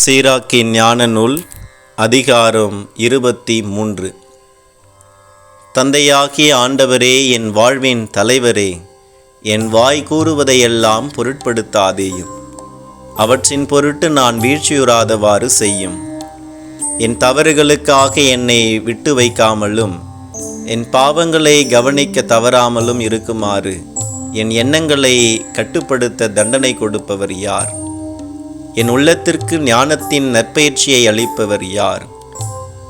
சீராக்கின் ஞான நூல் அதிகாரம் இருபத்தி மூன்று. தந்தையாகிய ஆண்டவரே என் வாழ்வின் தலைவரே என் வாய் கூறுவதையெல்லாம் பொருட்படுத்தாதேயும் அவற்றின் பொருட்டு நான் வீழ்ச்சியுறாதவாறு செய்யும். என் தவறுகளுக்காக என்னை விட்டு வைக்காமலும் என் பாவங்களை கவனிக்க தவறாமலும் இருக்குமாறு என் எண்ணங்களை கட்டுப்படுத்த தண்டனை கொடுப்பவர் யார்? என் உள்ளத்திற்கு ஞானத்தின் நற்பயிற்சியை அளிப்பவர் யார்?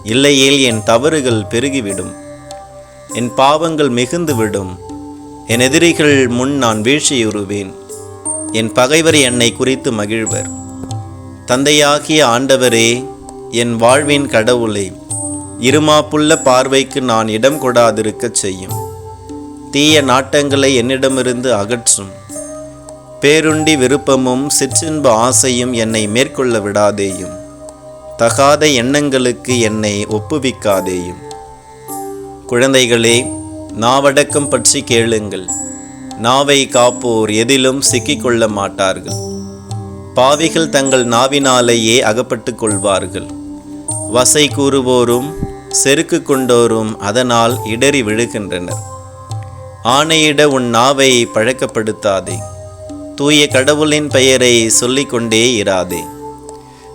இல்லையேல் என் தவறுகள் பெருகிவிடும். என் பாவங்கள் மிகுந்துவிடும். என் எதிரிகள் முன் நான் வீழ்ச்சியுறுவேன். என் பகைவர் என்னை குறித்து மகிழ்வர். தந்தையாகிய ஆண்டவரே என் வாழ்வின் கடவுளே இருமாப்புள்ள பார்வைக்கு நான் இடம் கொடாதிருக்கச் செய்யும். தீய நாட்டங்களை என்னிடமிருந்து அகற்றும். பேருண்டி விருப்பமும் சிற்றின்ப ஆசையும் என்னை மேற்கொள்ள விடாதேயும். தகாத எண்ணங்களுக்கு என்னை ஒப்புவிக்காதேயும். குழந்தைகளே நாவடக்கம் பற்றி கேளுங்கள். நாவை காப்போர் எதிலும் சிக்கிக்கொள்ள மாட்டார்கள். பாவிகள் தங்கள் நாவினாலேயே அகப்பட்டு கொள்வார்கள். வசை கூறுவோரும் செருக்கு கொண்டோரும் அதனால் இடறி விழுகின்றனர். ஆணையிட உன் நாவை பழக்கப்படுத்தாதே. தூய கடவுளின் பெயரை சொல்லிக்கொண்டே இராதே.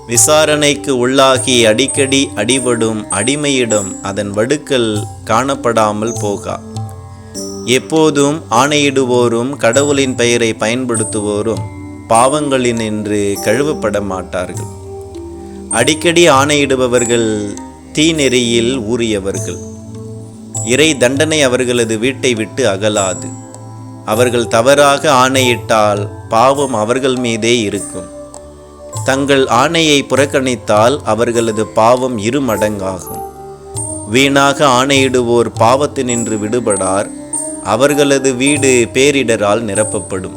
விசாரணைக்கு உள்ளாகி அடிக்கடி அடிபடும் அடிமையிடம் அதன் வடுக்கள் காணப்படாமல் போகா. எப்போதும் ஆணையிடுவோரும் கடவுளின் பெயரை பயன்படுத்துவோரும் பாவங்களினின்று கழுவப்பட மாட்டார்கள். அடிக்கடி ஆணையிடுபவர்கள் தீநெறியில் ஊறியவர்கள். இறை தண்டனை அவர்களது வீட்டை விட்டு அகலாது. அவர்கள் தவறாக ஆணையிட்டால் பாவம் அவர்கள் மீதே இருக்கும். தங்கள் ஆணையை புறக்கணித்தால் அவர்களது பாவம் இரு மடங்காகும் வீணாக ஆணையிடுவோர் பாவத்தினின்று விடுபடார் அவர்களது வீடு பேரிடரால் நிரப்பப்படும்.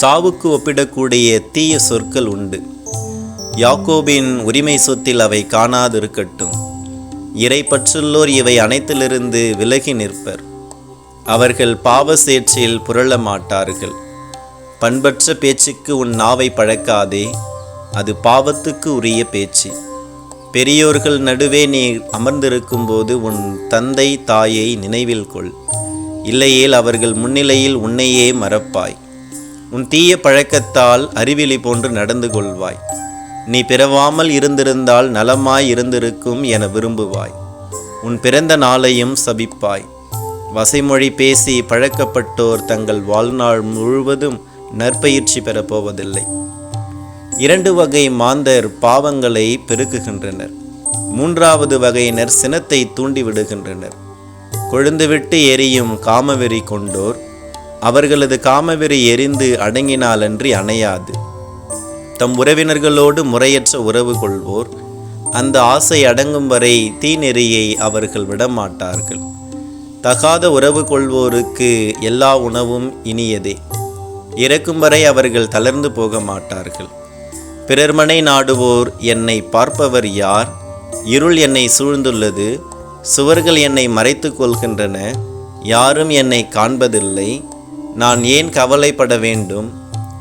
சாவுக்கு ஒப்பிடக்கூடிய தீய சொற்கள் உண்டு. யாக்கோபின் உரிமை சொத்தில் அவை காணாதிருக்கட்டும். இறை பற்றுள்ளோர் இவை அனைத்திலிருந்து விலகி நிற்பர். அவர்கள் பாவ சேற்றில் புரள மாட்டார்கள் பண்பற்ற பேச்சுக்கு உன் நாவை பழக்காதே அது பாவத்துக்கு உரிய பேச்சு. பெரியோர்கள் நடுவே நீ அமர்ந்திருக்கும்போது உன் தந்தை தாயை நினைவில் கொள். இல்லையேல் அவர்கள் முன்னிலையில் உன்னையே மறப்பாய். உன் தீய பழக்கத்தால் அறிவிலி போன்று நடந்து கொள்வாய். நீ பிறவாமல் இருந்திருந்தால் நலமாய் இருந்திருக்கும் என விரும்புவாய். உன் பிறந்த நாளையும் சபிப்பாய். வசைமொழி பேசி பழக்கப்பட்டோர் தங்கள் வாழ்நாள் முழுவதும் நற்பயிற்சி பெறப்போவதில்லை இரண்டு வகை மாந்தர் பாவங்களை பெருக்குகின்றனர். மூன்றாவது வகையினர் சினத்தை தூண்டிவிடுகின்றனர். கொழுந்துவிட்டு எரியும் காமவெறி கொண்டோர் அவர்களது காமவெறி எரிந்து அடங்கினாலன்றி அணையாது. தம் உறவினர்களோடு முறையற்ற உறவு கொள்வோர் அந்த ஆசை அடங்கும் வரை தீநெறியை அவர்கள் விடமாட்டார்கள். தகாத உறவு கொள்வோருக்கு எல்லா உணவும் இனியதே. இறக்கும் வரை அவர்கள் தளர்ந்து போக மாட்டார்கள். பிறர்மனை நாடுவோர் என்னை பார்ப்பவர் யார்? இருள் என்னை சூழ்ந்துள்ளது சுவர்கள் என்னை மறைத்து கொள்கின்றன யாரும் என்னை காண்பதில்லை. நான் ஏன் கவலைப்பட வேண்டும்?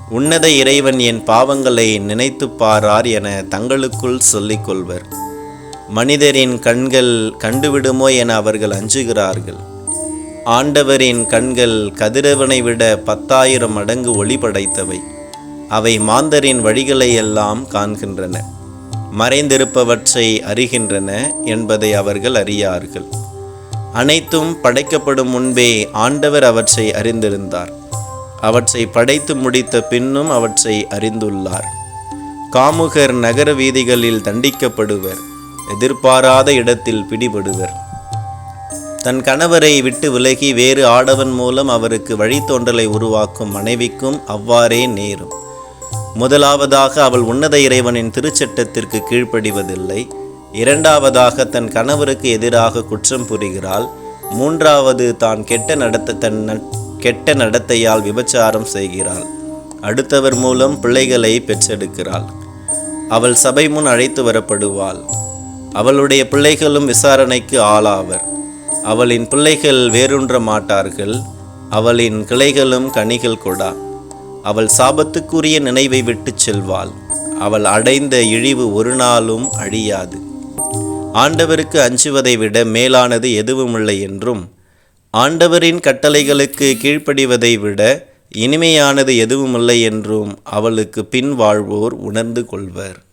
உன்னத இறைவன் என் பாவங்களை நினைத்து பாரார் என தங்களுக்குள் சொல்லிக்கொள்வர் மனிதரின் கண்கள் கண்டுவிடுமோ என அவர்கள் அஞ்சுகிறார்கள். ஆண்டவரின் கண்கள் கதிரவனை விட பத்தாயிரம் மடங்கு ஒளி படைத்தவை அவை மாந்தரின் வழிகளை எல்லாம் காண்கின்றன. மறைந்திருப்பவற்றை அறிகின்றன என்பதை அவர்கள் அறியார்கள். அனைத்தும் படைக்கப்படும் முன்பே ஆண்டவர் அவற்றை அறிந்திருந்தார். அவற்றை படைத்து முடித்த பின்னும் அவற்றை அறிந்துள்ளார். காமுகர் நகர வீதிகளில் தண்டிக்கப்படுவர். எதிர்பாராத இடத்தில் பிடிபடுவர். தன் கணவரை விட்டு விலகி வேறு ஆடவன் மூலம் அவருக்கு வழித்தோன்றலை உருவாக்கும் மனைவிக்கும் அவ்வாறே நேரும். முதலாவதாக அவள் உன்னத இறைவனின் திருச்சட்டத்திற்கு கீழ்ப்படிவதில்லை. இரண்டாவதாக தன் கணவருக்கு எதிராக குற்றம் புரிகிறாள். மூன்றாவது தான் கெட்ட நடத்த தன் கெட்ட நடத்தையால் விபச்சாரம் செய்கிறாள். அடுத்தவர் மூலம் பிள்ளைகளை பெற்றெடுக்கிறாள். அவள் சபை முன் அழைத்து வரப்படுவாள். அவளுடைய பிள்ளைகளும் விசாரணைக்கு ஆளாவர். அவளின் பிள்ளைகள் வேறுன்ற மாட்டார்கள். அவளின் கிளைகளும் கனிகள் கொடா. அவள் சாபத்துக்குரிய நினைவை விட்டுச் செல்வாள். அவள் அடைந்த இழிவு ஒரு நாளும் அழியாது. ஆண்டவருக்கு அஞ்சுவதை விட மேலானது எதுவுமில்லை என்றும் ஆண்டவரின் கட்டளைகளுக்கு கீழ்ப்படிவதை விட இனிமையானது எதுவுமில்லை என்றும் அவளுக்கு பின் வாழ்வோர் உணர்ந்து கொள்வர்.